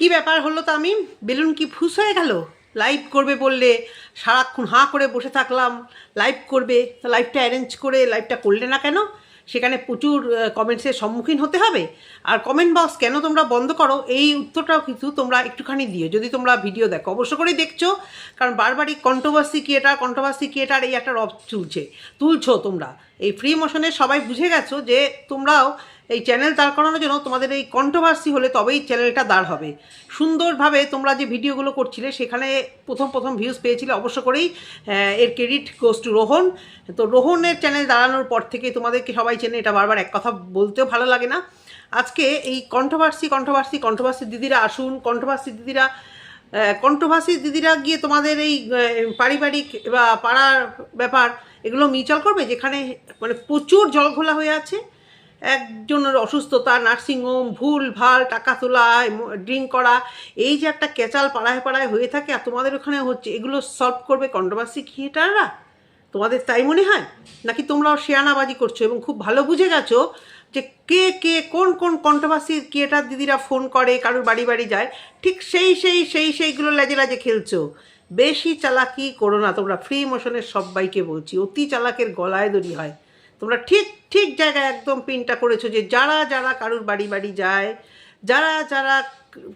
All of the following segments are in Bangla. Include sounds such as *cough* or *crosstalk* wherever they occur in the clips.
কি ব্যাপার হলো তো আমি বেলুন কি ফুস হয়ে গেল? লাইভ করবে বললে, সারাক্ষণ হাঁ করে বসে থাকলাম। লাইভ করবে লাইভটা অ্যারেঞ্জ করে লাইভটা করলে না কেন? সেখানে প্রচুর কমেন্টসের সম্মুখীন হতে হবে। আর কমেন্ট বক্স কেন তোমরা বন্ধ করো? এই উত্তরটাও কিন্তু তোমরা একটুখানি দিও। যদি তোমরা ভিডিও দেখো, অবশ্য করেই দেখছ, কারণ বারবারই কন্ট্রোভার্সি ক্রিয়েটার কন্ট্রোভার্সি ক্রিয়েটার এই একটা রব চলছে তুলছো তোমরা। এই ফ্রি মোশনে সবাই বুঝে গেছো যে তোমরাও এই চ্যানেল দাঁড় করানোর জন্য তোমাদের এই কন্ট্রোভার্সি হলে তবেই চ্যানেলটা দাঁড় হবে। সুন্দরভাবে তোমরা যে ভিডিওগুলো করছিলে, সেখানে প্রথম প্রথম ভিউজ পেয়েছিলে, অবশ্য করেই এর ক্রেডিট গোস টু রোহন। তো রোহনের চ্যানেল দাঁড়ানোর পর থেকে তোমাদেরকে সবাই চেনে, এটা বারবার এক কথা বলতেও ভালো লাগে না। আজকে এই কন্ট্রোভার্সি কন্ট্রোভার্সি কন্ট্রোভার্সি দিদিরা আসুন কন্ট্রোভার্সি দিদিরা কন্ট্রোভার্সি দিদিরা গিয়ে তোমাদের এই পারিবারিক বা পাড়ার ব্যাপার, এগুলো মিউচাল করবে, যেখানে মানে প্রচুর জলঘোলা হয়ে আছে। একজনের অসুস্থতা নার্সিংহোম ভুল, ভালো, টাকা তোলা ড্রিঙ্ক করা, এই যে একটা ক্যাচাল পাড়ায় পাড়ায় হয়ে থাকে আর তোমাদের ওখানে হচ্ছে, এগুলো সলভ করবে কন্ট্রোভার্সি ক্রিয়েটাররা তোমাদের তাই মনে হয়? নাকি তোমরাও শেয়ানাবাজি করছ এবং খুব ভালো বুঝে গেছো যে কে কে, কোন কোন কন্ট্রোভার্সি ক্রিয়েটার দিদিরা ফোন করে, কারোর বাড়ি বাড়ি যায়, ঠিক সেই সেই সেই, সেইগুলো লাজে লাজে খেলছো? বেশি চালাকি করো না তোমরা ফ্রি মোশনের সবাইকে বলছি, অতি চালাকের গলায় দড়ি হয়। তোমরা ঠিক ঠিক জায়গায় একদম পিনটা করেছ যে যারা যারা কারুর বাড়ি বাড়ি যায়, যারা যারা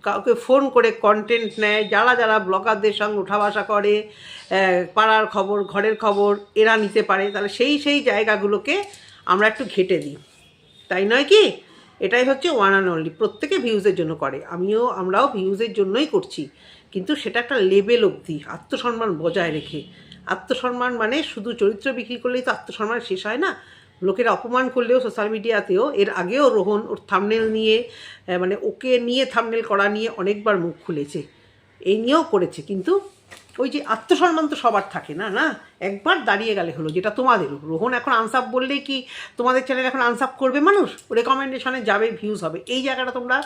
কাউকে ফোন করে কন্টেন্ট নেয়, যারা যারা ব্লগারদের সঙ্গে উঠা বসা করে পাড়ার খবর, ঘরের খবর, এরা নিতে পারে, তাহলে সেই সেই জায়গাগুলোকে আমরা একটু ঘেটে দিই। তাই নয় কি? এটাই হচ্ছে ওয়ান অ্যান্ড অনলি প্রত্যেকে ভিউজের জন্য করে। আমিও, আমরাও ভিউজের জন্যই করছি। কিন্তু সেটা একটা লেভেল অবধি, আত্মসম্মান বজায় রেখে। আত্মসম্মান মানে শুধু চরিত্র বিক্রি করলেই তো আত্মসম্মান শেষ হয় না। লোকের অপমান করলেও সোশ্যাল মিডিয়াতেও এর আগেও রোহন ওর থামনেল নিয়ে মানে ওকে নিয়ে থামনেল করা নিয়ে অনেকবার মুখ খুলেছে। এই নিয়েও করেছে, কিন্তু ওই যে আত্মসম্মান তো সবার থাকে, না না? একবার দাঁড়িয়ে গেলে হলো, যেটা তোমাদেরও। রোহন এখন আনসাপ বললেই কি তোমাদের চ্যানেল এখন আনসাপ করবে মানুষ? রেকমেন্ডেশনে যাবে ভিউজ হবে। এই জায়গাটা তোমরা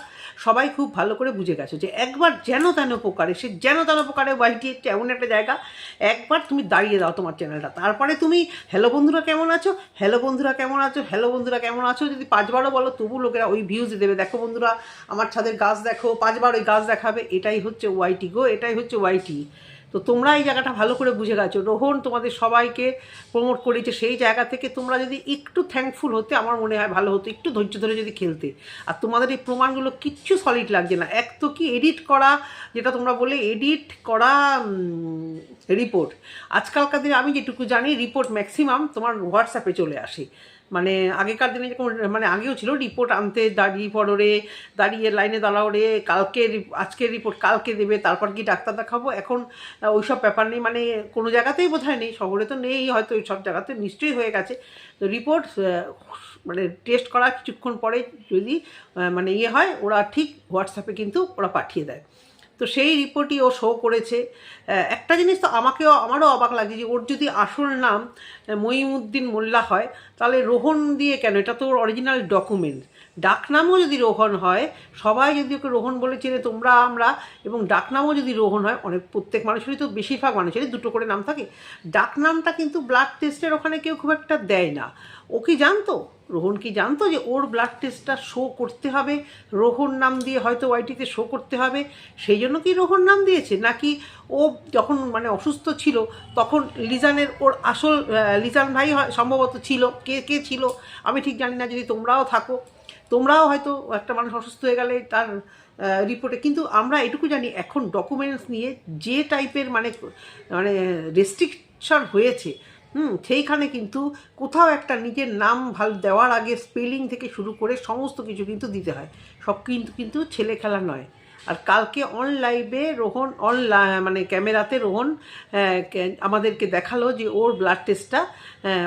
সবাই খুব ভালো করে বুঝে গেছো যে একবার যেন তেন প্রকারে সে যেন তেন প্রকারে ওয়াইটি এমন একটা জায়গা, একবার তুমি দাঁড়িয়ে দাও তোমার চ্যানেলটা তারপরে তুমি হ্যালো বন্ধুরা, কেমন আছো? হ্যালো বন্ধুরা, কেমন আছো? হ্যালো বন্ধুরা, কেমন আছো? যদি পাঁচবারও বলো, তবু লোকেরা ওই ভিউজ দেবে। দেখো বন্ধুরা, আমার ছাদের গাছ দেখো, পাঁচবার ওই গাছ দেখাবে। এটাই হচ্ছে ওয়াইটি গো, এটাই হচ্ছে ওয়াইটি তো তোমরা এই জায়গাটা ভালো করে বুঝে গেছো। রোহন তোমাদের সবাইকে প্রমোট করেছে সেই জায়গা থেকে তোমরা যদি একটু থ্যাঙ্কফুল হতে, আমার মনে হয় ভালো হতো, একটু ধৈর্য ধরে যদি খেলতে। আর তোমাদের এই প্রমাণগুলো কিচ্ছু সলিড লাগছে না। এক তো কি এডিট করা, যেটা তোমরা বলে এডিট করা রিপোর্ট আজকালকার দিনে আমি যেটুকু জানি রিপোর্ট ম্যাক্সিমাম তোমার হোয়াটসঅ্যাপে চলে আসে। মানে আগেকার দিনে যেরকম মানে আগেও ছিল রিপোর্ট আনতে দাঁড়িয়ে পড়রে, দাঁড়িয়ে লাইনে দাঁড়াও রে কালকে আজকের রিপোর্ট কালকে দেবে, তারপর কি ডাক্তার দেখাবো, এখন ওইসব ব্যাপার নেই মানে কোনো জায়গাতেই বোধ নেই, শহরে তো নেই, হয়তো ওই সব জায়গাতে নিশ্চয়ই হয়ে গেছে। তো রিপোর্ট মানে টেস্ট করা কিছুক্ষণ পরে যদি মানে ইয়ে হয়, ওরা ঠিক হোয়াটসঅ্যাপে কিন্তু ওরা পাঠিয়ে দেয়। তো সেই রিপোর্টই ও শো করেছে। একটা জিনিস তো আমাকেও, আমারও অবাক লাগে যে ওর যদি আসল নাম মহিমুদ্দিন মোল্লা হয়, তাহলে রোহন দিয়ে কেন? এটা তো ওর অরিজিনাল ডকুমেন্ট ডাকনামও যদি রোহন হয়, সবাই যদি ওকে রোহন বলে চেনে, তোমরা, আমরা, এবং ডাকনামও যদি রোহন হয়, অনেক, প্রত্যেক মানুষেরই তো বেশিরভাগ মানুষেরই দুটো করে নাম থাকে। ডাকনামটা কিন্তু ব্লাড টেস্টের ওখানে কেউ খুব একটা দেয় না। ও কি জানতো? রোহন কি জানতো যে ওর ব্লাড টেস্টটা শো করতে হবে? রোহন নাম দিয়ে হয়তো ওয়াইটিতে শো করতে হবে। সেই জন্য কি রোহন নাম দিয়েছে? নাকি ও যখন মানে অসুস্থ ছিল, তখন লিজানের ওর আসল লিজান ভাই সম্ভবত ছিল, কে কে ছিল? আমি ঠিক জানি না, যদি তোমরাও থাকো। তোমরাও হয়তো একটা মানুষ অসুস্থ হয়ে গেলে তার রিপোর্টে কিন্তু আমরা এটুকু জানি এখন ডকুমেন্টস নিয়ে যে টাইপের মানে মানে রেস্ট্রিকশন হয়েছে, হুম, সেইখানে কিন্তু কোথাও একটা নিজের নাম ভালো দেওয়ার আগে স্পেলিং থেকে শুরু করে সমস্ত কিছু কিন্তু দিতে হয়। সব কিন্তু কিন্তু ছেলে খেলা নয়। আর কালকে অন লাইভে রোহন অন মানে ক্যামেরাতে রোহন আমাদেরকে দেখাল যে ওর ব্লাড টেস্টটা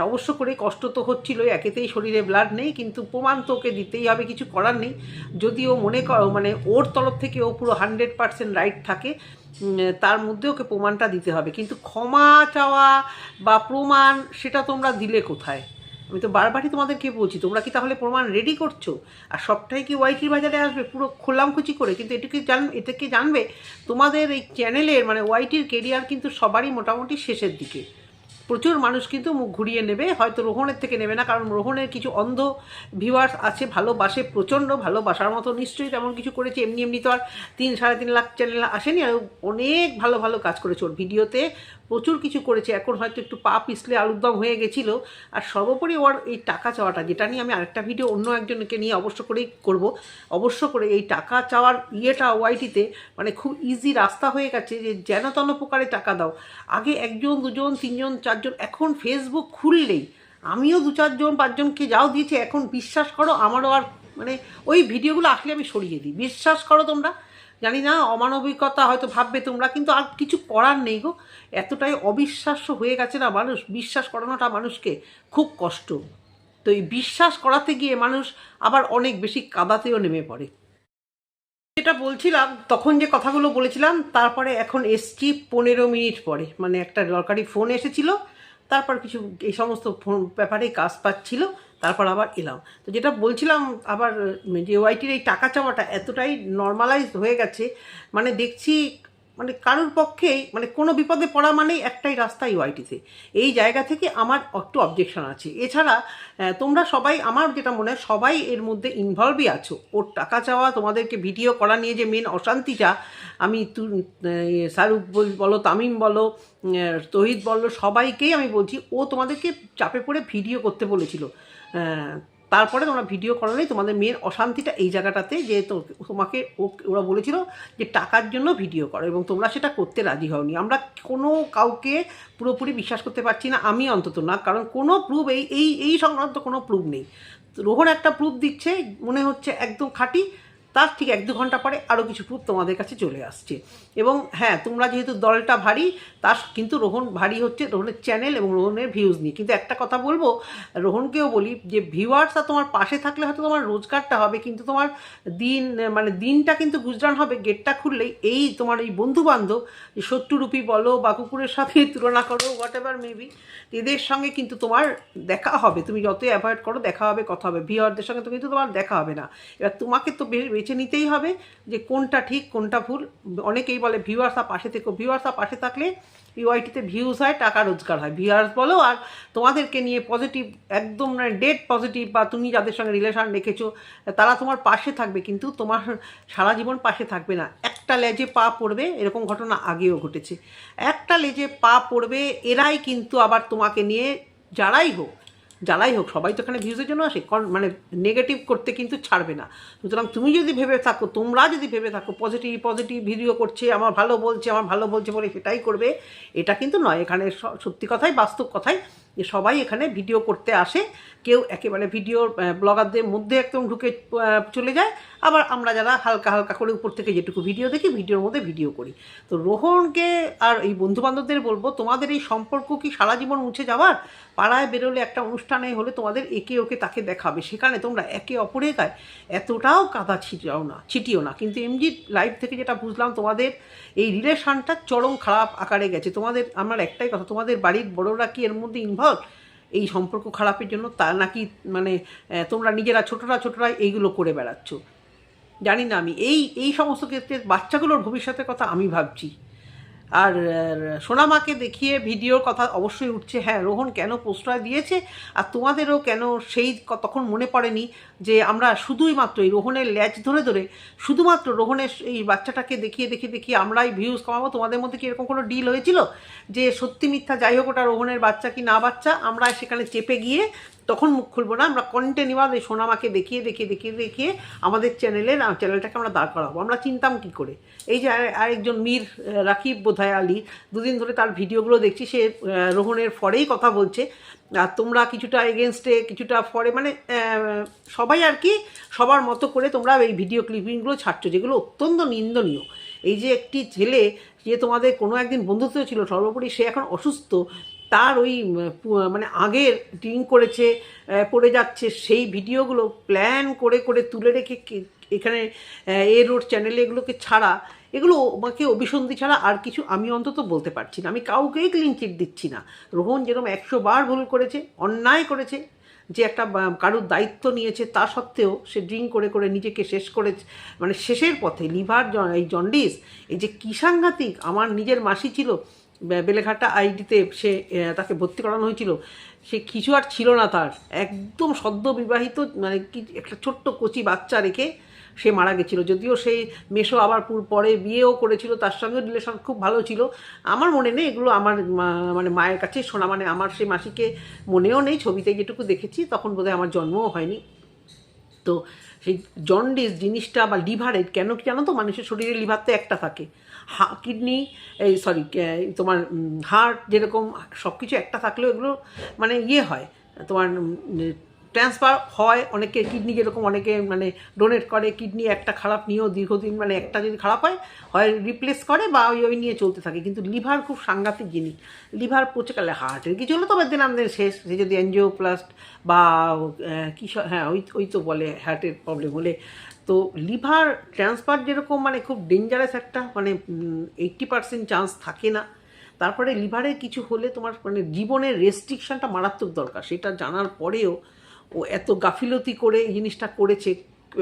অবশ্য করে কষ্ট তো হচ্ছিলোই, একেতেই শরীরে ব্লাড নেই, কিন্তু প্রমাণ তো ওকে দিতেই হবে, কিছু করার নেই। যদি ও মনে কর মানে ওর তরফ থেকে ও পুরো হান্ড্রেড পার্সেন্ট রাইট থাকে তার মধ্যে ওকে প্রমাণটা দিতে হবে। কিন্তু ক্ষমা চাওয়া বা প্রমাণ, সেটা তোমরা দিলে কোথায়? আমি তো বারবারই তোমাদেরকে বলছি, তোমরা কি তাহলে প্রমাণ রেডি করছ? আর সবটাই কি ওয়াইটির বাজারে আসবে? পুরো খোলামখুচি করে। কিন্তু এটুকু জান এটাকে জানবে, তোমাদের এই চ্যানেলের মানে ওয়াইটির কেরিয়ার কিন্তু সবারই মোটামুটি শেষের দিকে। প্রচুর মানুষ কিন্তু মুখ ঘুরিয়ে নেবে, হয়তো রোহণের থেকে নেবে না, কারণ রোহণের কিছু অন্ধ ভিউয়ার্স আছে, ভালোবাসে প্রচণ্ড, ভালোবাসার মতো নিশ্চয়ই তেমন কিছু করেছে। এমনি এমনি তো আর তিন, সাড়ে তিন লাখ চ্যানেল আসেনি, আর অনেক ভালো ভালো কাজ করেছে ওর ভিডিওতে। প্রচুর কিছু করেছে। এখন হয়তো একটু পা পিছলে আলুরদম হয়ে গেছিল। আর সর্বোপরি ওর এই টাকা চাওয়াটা, যেটা নিয়ে আমি আরেকটা ভিডিও অন্য একজনকে নিয়ে অবশ্য করেই করব, অবশ্য করে এই টাকা চাওয়ার ইয়েটা ওয়াইটিতে মানে খুব ইজি রাস্তা হয়ে গেছে যে যেন তেন প্রকারে টাকা দাও। আগে একজন, দুজন, তিনজন, চারজন, এখন ফেসবুক খুললেই, আমিও দু চারজন, পাঁচজনকে যাও দিয়েছি, এখন বিশ্বাস করো আমারও আর মানে ওই ভিডিওগুলো আসলে আমি সরিয়ে দিই। বিশ্বাস করো তোমরা জানি না, অমানবিকতা হয়তো ভাববে তোমরা, কিন্তু আর কিছু করার নেই গো। এতটাই অবিশ্বাস্য হয়ে গেছে না মানুষ, বিশ্বাস করানোটা মানুষকে খুব কষ্ট। তো এই বিশ্বাস করাতে গিয়ে মানুষ আবার অনেক বেশি কাদাতেও নেমে পড়ে। যেটা বলছিলাম, তখন যে কথাগুলো বলেছিলাম, তারপরে এখন এসছি পনেরো মিনিট পরে। মানে একটা দরকারি ফোন এসেছিল, তারপর কিছু এই সমস্ত ফোন ব্যাপারে কাজ পাচ্ছিল তারপর আবার এলাম। তো যেটা বলছিলাম, আবার যে ওয়াইটির এই টাকা চাওয়াটা এতটাই নর্মালাইজ হয়ে গেছে মানে দেখছি মানে কারোর পক্ষেই মানে কোনো বিপদে পড়া মানেই একটাই রাস্তাই ওয়াইটিতে এই জায়গা থেকে আমার একটু অবজেকশন আছে। এছাড়া তোমরা সবাই, আমার যেটা মনে হয়, সবাই এর মধ্যে ইনভলভই আছো। ওর টাকা চাওয়া, তোমাদেরকে ভিডিও করা নিয়ে যে মেন অশান্তিটা, আমি তু শাহরুখ বলো তামিম বলো তহিদ বলো, সবাইকেই আমি বলছি, ও তোমাদেরকে চাপে পড়ে ভিডিও করতে বলেছিল। তারপরে তোমরা ভিডিও করো নেই তোমাদের মেয়ের অশান্তিটা এই জায়গাটাতে যে তোমাকে ওরা বলেছিল যে টাকার জন্য ভিডিও করো এবং তোমরা সেটা করতে রাজি হওনি। আমরা কোনো কাউকে পুরোপুরি বিশ্বাস করতে পারছি না, আমি অন্তত না, কারণ কোনো প্রুফ এই এই এই সংক্রান্ত কোনো প্রুফ নেই। রোহন একটা প্রুফ দিচ্ছে, মনে হচ্ছে একদম খাঁটি তার ঠিক এক দু ঘণ্টা পরে আরও কিছু প্রুফ তোমাদের কাছে চলে আসছে। এবং হ্যাঁ তোমরা যেহেতু দলটা ভারী, তার কিন্তু রোহন ভারী হচ্ছে, রোহনের চ্যানেল এবং রোহনের ভিউজ নিয়ে। কিন্তু একটা কথা বলব, রোহনকেও বলি যে ভিউয়ার্সরা তোমার পাশে থাকলে হয়তো তোমার রোজগারটা হবে, কিন্তু তোমার দিন মানে দিনটা কিন্তু গুজরান হবে গেটটা খুললেই এই তোমার এই বন্ধু বান্ধব সত্তর রুপি বলো বা কুকুরের সাথে *laughs* তুলনা করো হোয়াট এভার মেবি এদের সঙ্গে কিন্তু তোমার দেখা হবে। তুমি যতই অ্যাভয়েড করো, দেখা হবে, কথা হবে। ভিওয়ারদের সঙ্গে তো কিন্তু তোমার দেখা হবে না। এবার তোমাকে তো বে- বেছে নিতেই হবে যে কোনটা ঠিক, কোনটা ভুল। অনেকেই বলে ভিউয়ার্সরা পাশে থেকো। ভিউয়ার্সরা পাশে থাকলে ইউআইটিতে ভিউজ হয়, টাকা রোজগার হয়। ভিউয়ার্স বলো আর তোমাদেরকে নিয়ে পজিটিভ একদম মানে ডেট পজিটিভ বা তুমি যাদের সঙ্গে রিলেশন রেখেছো, তারা তোমার পাশে থাকবে কিন্তু তোমার সারা জীবন পাশে থাকবে না। একটা লেজে পা পড়বে, এরকম ঘটনা আগেও ঘটেছে। একটা লেজে পা পড়বে, এরাই কিন্তু আবার তোমাকে নিয়ে যারাই হোক যারাই হোক, সবাই তো এখানে ভিউজের জন্য আসে। মানে নেগেটিভ করতে কিন্তু ছাড়বে না। সুতরাং তুমি যদি ভেবে থাকো, তোমরা যদি ভেবে থাকো পজিটিভ পজিটিভ ভিডিও করছে, আমার ভালো বলছে, আমার ভালো বলছে বলে সেটাই করবে, এটা কিন্তু নয়। এখানে সত্যি কথাই, বাস্তব কথাই, যে সবাই এখানে ভিডিও করতে আসে। কেউ একেবারে ভিডিও ব্লগারদের মধ্যে একদম ঢুকে চলে যায়। আবার আমরা যারা হালকা হালকা করে উপর থেকে যেটুকু ভিডিও দেখি ভিডিওর মধ্যে ভিডিও করি। তো রোহনকে আর এই বন্ধুবান্ধবদের বলব, তোমাদের এই সম্পর্ক কি সারা জীবন মুছে যাওয়ার? পাড়ায় বেরোলে একটা অনুষ্ঠানে হলে তোমাদের একে ওকে তাকে দেখাবে। সেখানে তোমরা একে অপরের গায়ে এতটাও কাদা ছিটিও না ছিটিও না। কিন্তু এমজি লাইফ থেকে যেটা বুঝলাম, তোমাদের এই রিলেশনটা চরম খারাপ আকারে গেছে। তোমাদের, আমার একটাই কথা, তোমাদের বাড়ির বড়রা কি এর মধ্যে ইনভলভ এই সম্পর্ক খারাপের জন্য তা নাকি মানে তোমরা নিজেরা ছোটরা ছোটরা এইগুলো করে বেড়াচ্ছ। জানি না আমি, এই এই সমস্ত ক্ষেত্রে বাচ্চাগুলোর ভবিষ্যতের কথা আমি ভাবছি। আর সোনামাকে দেখিয়ে ভিডিওর কথা অবশ্যই উঠছে। হ্যাঁ রোহন কেন প্রশ্রয় দিয়েছে? আর তোমাদেরও কেন সেই তখন মনে পড়েনি যে আমরা শুধুই মাত্র এই রোহনের ল্যাচ ধরে ধরে শুধুমাত্র রোহনের এই বাচ্চাটাকে দেখিয়ে দেখিয়ে দেখিয়ে আমরাই ভিউজ কমাবো? তোমাদের মধ্যে কি এরকম কোনো ডিল হয়েছিল? যে সত্যি মিথ্যা যাই হোক ওটা রোহনের বাচ্চা কি না বাচ্চা আমরা সেখানে চেপে গিয়ে তখন মুখ খুলবো না আমরা কন্টিনিউয়াস এই সোনামাকে দেখিয়ে দেখিয়ে দেখিয়ে দেখিয়ে আমাদের চ্যানেলে চ্যানেলটাকে আমরা দাঁড় করাবো। আমরা চিনতাম কি করে? এই যে আরে- আরেকজন মীর রাকিব বোধহয় আলী দুদিন ধরে তার ভিডিওগুলো দেখছি সে আহ, রোহনের ফরেই কথা বলছে। আর তোমরা কিছুটা এগেনস্টে কিছুটা ফরে মানে সবাই আর কি সবার মতো করে তোমরা এই ভিডিও ক্লিপিংগুলো ছাড়ছো যেগুলো অত্যন্ত নিন্দনীয়। এই যে একটি ছেলে যে তোমাদের কোনো একদিন বন্ধুত্ব ছিল সর্বোপরি সে এখন অসুস্থ তার ওই মানে আগের ড্রিঙ্ক করেছে পড়ে যাচ্ছে, সেই ভিডিওগুলো প্ল্যান করে করে তুলে রেখে এখানে, এ রোড চ্যানেলে এগুলোকে ছাড়া, এগুলো আমাকে অভিসন্ধি ছাড়া আর কিছু আমি অন্তত বলতে পারছি না। আমি কাউকেই ক্লিন চিট দিচ্ছি না। রোহন যেরকম একশো বার ভুল করেছে, অন্যায় করেছে, যে একটা কারুর দায়িত্ব নিয়েছে, তা সত্ত্বেও সে ড্রিঙ্ক করে করে নিজেকে শেষ করে মানে শেষের পথে লিভার এই জন্ডিস এই যে কী সাংঘাতিক, আমার নিজের মাসি ছিল বেলেঘাটা আইডিতে সে তাকে ভর্তি করানো হয়েছিল। সে কিছু আর ছিল না তার। একদম সদ্য বিবাহিত মানে কি, একটা ছোট্ট কচি বাচ্চা রেখে সে মারা গেছিল। যদিও সেই মেশো আবার পুর- বিয়েও করেছিল, তার সঙ্গে রিলেশন খুব ভালো ছিল। আমার মনে নেই, এগুলো আমার মানে মায়ের কাছে শোনা মানে আমার সেই মাসিকে মনেও নেই। ছবিতে যেটুকু দেখেছি, তখন বোধহয় আমার জন্মও হয়নি। তো সেই জন্ডিস জিনিসটা বা লিভারের কেন কি জানো তো, মানুষের শরীরে লিভার তো একটা থাকে। কিডনি এই সরি তোমার হার্ট যেরকম সব কিছু একটা থাকলেও এগুলো মানে ইয়ে হয়। তোমার ট্রান্সফার হয়, অনেকে কিডনি যেরকম, অনেকে মানে ডোনেট করে কিডনি একটা খারাপ নিয়েও দীর্ঘদিন মানে একটা যদি খারাপ হয় হয় রিপ্লেস করে বা ওই ওই নিয়ে চলতে থাকে। কিন্তু লিভার খুব সাংঘাতিক জিনিস। লিভার পচে গেলে হার্টের কিছু হলো তো আবার দিন আমাদের শেষ। সে যদি অ্যানজিওপ্লাস্ট বা কী হ্যাঁ ওই ওই তো বলে হার্টের প্রবলেম হলে তো লিভার ট্রান্সফার যেরকম মানে খুব ডেঞ্জারাস একটা মানে এইট্টি পার্সেন্ট চান্স থাকে না। তারপরে লিভারে কিছু হলে তোমার মানে জীবনের রেস্ট্রিকশানটা মারাত্মক দরকার। সেটা জানার পরেও ও এত গাফিলতি করে এই জিনিসটা করেছে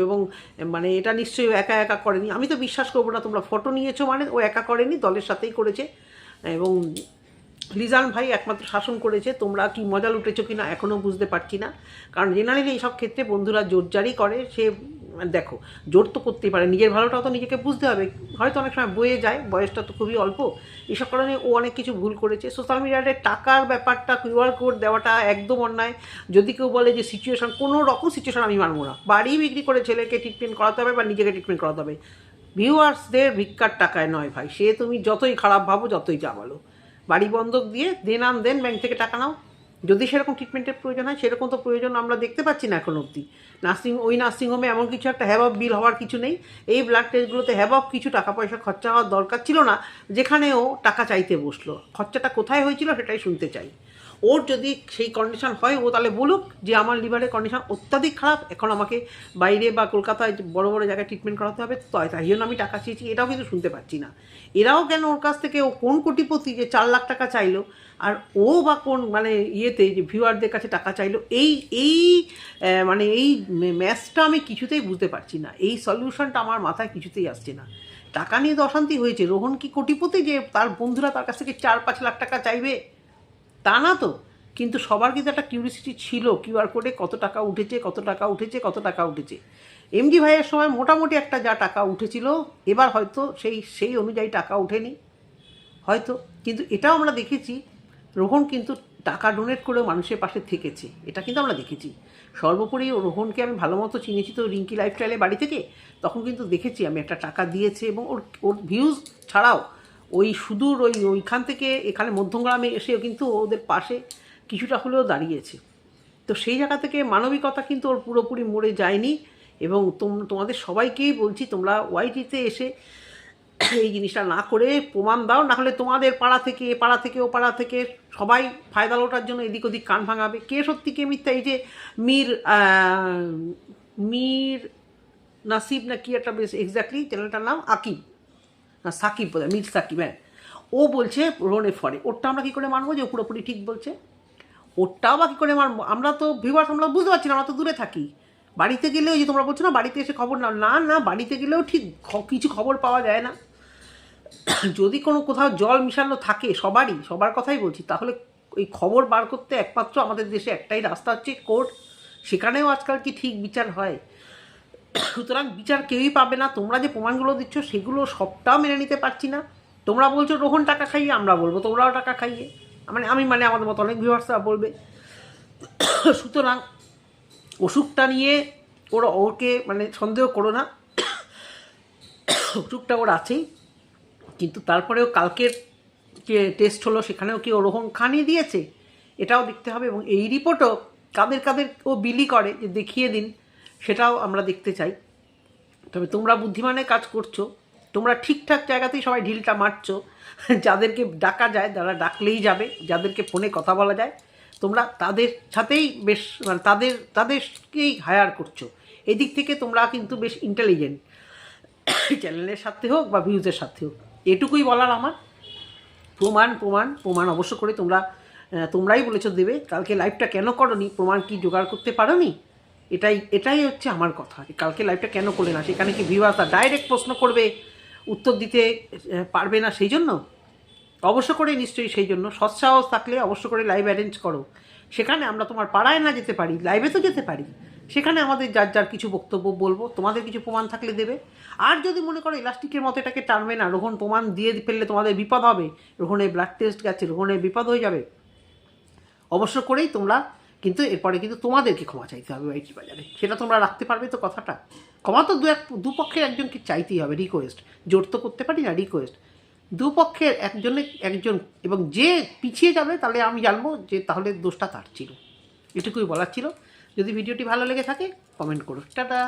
এবং মানে এটা নিশ্চয়ই একা একা করেনি। আমি তো বিশ্বাস করব না, তোমরা ফটো নিয়েছো মানে ও একা করেনি, দলের সাথেই করেছে। এবং লিজান ভাই একমাত্র শাসন করেছে, তোমরা কি মজা লুটেছো কি না এখনও বুঝতে পারছি না। কারণ জেনারেলি এইসব ক্ষেত্রে বন্ধুরা জোরজারি করে, সে দেখো, জোর তো করতেই পারে, নিজের ভালোটাও তো নিজেকে বুঝতে হবে। হয়তো অনেক সময় বয়ে যায়, বয়সটা তো খুবই অল্প। এসব কারণে ও অনেক কিছু ভুল করেছে। সোশ্যাল মিডিয়াতে টাকার ব্যাপারটা কিউআর কোড দেওয়াটা একদম অন্যায়। যদি কেউ বলে যে সিচুয়েশন কোনো রকম সিচুয়েশন আমি মানবো না। বাড়ি বিক্রি করে ছেলেকে ট্রিটমেন্ট করাতে হবে বা নিজেকে ট্রিটমেন্ট করাতে হবে। ভিউয়ার্সদের ভিক্ষার টাকায় নয় ভাই। সে তুমি যতই খারাপ ভাবো, যতই যা বলো। বাড়ি বন্ধক দিয়ে দেন আন দেন ব্যাংক থেকে টাকা নাও। যদি সেরকম ট্রিটমেন্টের প্রয়োজন হয়, সেরকম তো প্রয়োজন আমরা দেখতে পাচ্ছি না এখন অবধি। নার্সিং ওই নার্সিংহোমে এমন কিছু একটা হ্যাভ অফ বিল হওয়ার কিছু নেই। এই ব্লাড টেস্টগুলোতে হ্যাভ অফ কিছু টাকা পয়সা খরচা হওয়ার দরকার ছিল না, যেখানেও টাকা চাইতে বসল। খরচাটা কোথায় হয়েছিল সেটাই শুনতে চাই। ওর যদি সেই কন্ডিশন হয়, ও তাহলে বলুক যে আমার লিভারের কন্ডিশন অত্যাধিক খারাপ। এখন আমাকে বাইরে বা কলকাতায় বড় বড় জায়গায় ট্রিটমেন্ট করাতে হবে তাই জন্য আমি টাকা চেয়েছি, এটাও কিন্তু শুনতে পাচ্ছি না। এরাও কেন ওর কাছ থেকে, ও কোন কোটিপতি যে চার লাখ টাকা চাইলো, আর ও বা কোন মানে ইয়েতে যে ভিউয়ারদের কাছে টাকা চাইলো, এই এই মানে এই ম্যাচটা আমি কিছুতেই বুঝতে পারছি না। এই সলিউশনটা আমার মাথায় কিছুতেই আসছে না। টাকা নিয়ে তো অশান্তি হয়েছে। রোহন কি কোটিপতি যে তার বন্ধুরা তার কাছ থেকে চার পাঁচ লাখ টাকা চাইবে? তা না তো। কিন্তু সবার কিন্তু একটা কিউরিসিটি ছিল কিউআর কোডে কত টাকা উঠেছে, কত টাকা উঠেছে, কত টাকা উঠেছে। এমডি ভাইয়ের সময় মোটামুটি একটা যা টাকা উঠেছিল, এবার হয়তো সেই সেই অনুযায়ী টাকা ওঠেনি। হয়তো। কিন্তু এটাও আমরা দেখেছি, রোহন কিন্তু টাকা ডোনেট করেও মানুষের পাশে থেকেছে। এটা কিন্তু আমরা দেখেছি। সর্বোপরি রোহনকে আমি ভালো মতো চিনেছি তো রিঙ্কি লাইফস্টাইলে বাড়ি থেকে। তখন কিন্তু দেখেছি আমি একটা টাকা দিয়েছে এবং ওর ওর ভিউজ ছাড়াও ওই সুদূর ওই ওইখান থেকে এখানে মধ্যমগ্রামে এসেও কিন্তু ওদের পাশে কিছুটা হলেও দাঁড়িয়েছে। তো সেই জায়গা থেকে মানবিকতা কিন্তু ওর পুরোপুরি মরে যায়নি এবং তোম- তোমাদের সবাইকেই বলছি, তোমরা ওয়াইটিতে এসে এই জিনিসটা না করে প্রমাণ দাও, না হলে তোমাদের পাড়া থেকে এ পাড়া থেকে ও পাড়া থেকে সবাই ফায়দা লোটার জন্য এদিক ওদিক কান ভাঙাবে। কে সত্যি কে মিথ্যা? এই যে মীর মীর নাসিব না কি একটা বেশ এক্স্যাক্টলি চ্যানেলটার নাম আকিব। না, সাকিব বোধ মীর সাকিব হ্যাঁ। ও বলছে, রোনে ফরে। ওরটা আমরা কী করে মানবো যে পুরোপুরি ঠিক বলছে? ওরটাও বা কী করে মানবো? আমরা তো ভিউয়ার্স আমরা বুঝতে পারছি না, আমরা তো দূরে থাকি। বাড়িতে গেলেও যে তোমরা বলছো না, বাড়িতে এসে খবর নাও না না, বাড়িতে গেলেও ঠিক কিছু খবর পাওয়া যায় না। যদি কোনো কোথাও জল মিশানো থাকে, সবারই, সবার কথাই বলছি, তাহলে এই খবর বার করতে একমাত্র আমাদের দেশে একটাই রাস্তা হচ্ছে কোর্ট। সেখানেও আজকাল কি ঠিক বিচার হয়? সুতরাং বিচার কেউই পাবে না। তোমরা যে প্রমাণগুলো দিচ্ছ, সেগুলো সবটাও মেনে নিতে পারছি না। তোমরা বলছো, রোহন টাকা খাইয়ে, আমরা বলব, তোমরাও টাকা খাইয়ে। মানে আমি মানে আমাদের মতো অনেক ভিউয়ার্সরা বলবে। সুতরাং অসুখটা নিয়ে ওরা ওকে মানে সন্দেহ করো না। অসুখটা ওর আছেই। কিন্তু তারপরেও কালকের যে টেস্ট হলো, সেখানেও কি ও রোহন খানিয়ে দিয়েছে? এটাও দেখতে হবে এবং এই রিপোর্টও কাদের কাদের ও বিলি করে, যে দেখিয়ে দিন। সেটাও আমরা দেখতে চাই। তবে তোমরা বুদ্ধিমানের কাজ করছ, তোমরা ঠিকঠাক জায়গাতেই সবাই ঢিলটা মারছো, যাদেরকে ডাকা যায় যারা ডাকলেই যাবে, যাদেরকে ফোনে কথা বলা যায়, তোমরা তাদের সাথেই বেশ মানে তাদের, তাদেরকেই হায়ার করছ। এদিক থেকে তোমরা কিন্তু বেশ ইন্টেলিজেন্ট চ্যানেলের সাথে হোক বা ভিউজের সাথে হোক, এটুকুই বলার আমার। প্রমাণ প্রমাণ প্রমাণ অবশ্য করে তোমরা তোমরাই বলেছ দেবে, কালকে লাইভটা কেন করনি, প্রমাণ কি জোগাড় করতে পারোনি? এটাই এটাই হচ্ছে আমার কথা। কালকে লাইভটা কেন করলে না? সেখানে কি ভিউয়ার্সরা ডাইরেক্ট প্রশ্ন করবে, উত্তর দিতে পারবে না সেই জন্য? অবশ্য করে নিশ্চয়ই সেই জন্য। সৎসাহস থাকলে অবশ্য করে লাইভ অ্যারেঞ্জ করো। সেখানে আমরা তোমার পাড়ায় না যেতে পারি লাইভে তো যেতে পারি। সেখানে আমাদের যার যার কিছু বক্তব্য বলব, তোমাদের কিছু প্রমাণ থাকলে দেবে। আর যদি মনে করো ইলাস্টিকের মতো এটাকে টানবে না, রোহন প্রমাণ দিয়ে ফেললে তোমাদের বিপদ হবে। রোহনের ব্লাড টেস্ট গেছে, রোহনের বিপদ হয়ে যাবে। অবশ্য করেই তোমরা কিন্তু এরপরে কিন্তু তোমাদেরকে ক্ষমা চাইতে হবে ওয়াইটি বাজারে? সেটা তোমরা রাখতে পারবে তো কথাটা? ক্ষমা তো দু এক দুপক্ষের একজনকে চাইতেই হবে রিকোয়েস্ট জোর তো করতে পারি না রিকোয়েস্ট দুপক্ষের একজনে একজন, এবং যে পিছিয়ে যাবে, তাহলে আমি জানব যে তাহলে দোষটা তার ছিল। এটুকুই বলার ছিল। যদি ভিডিওটি ভালো লেগে থাকে কমেন্ট করো। টাটা!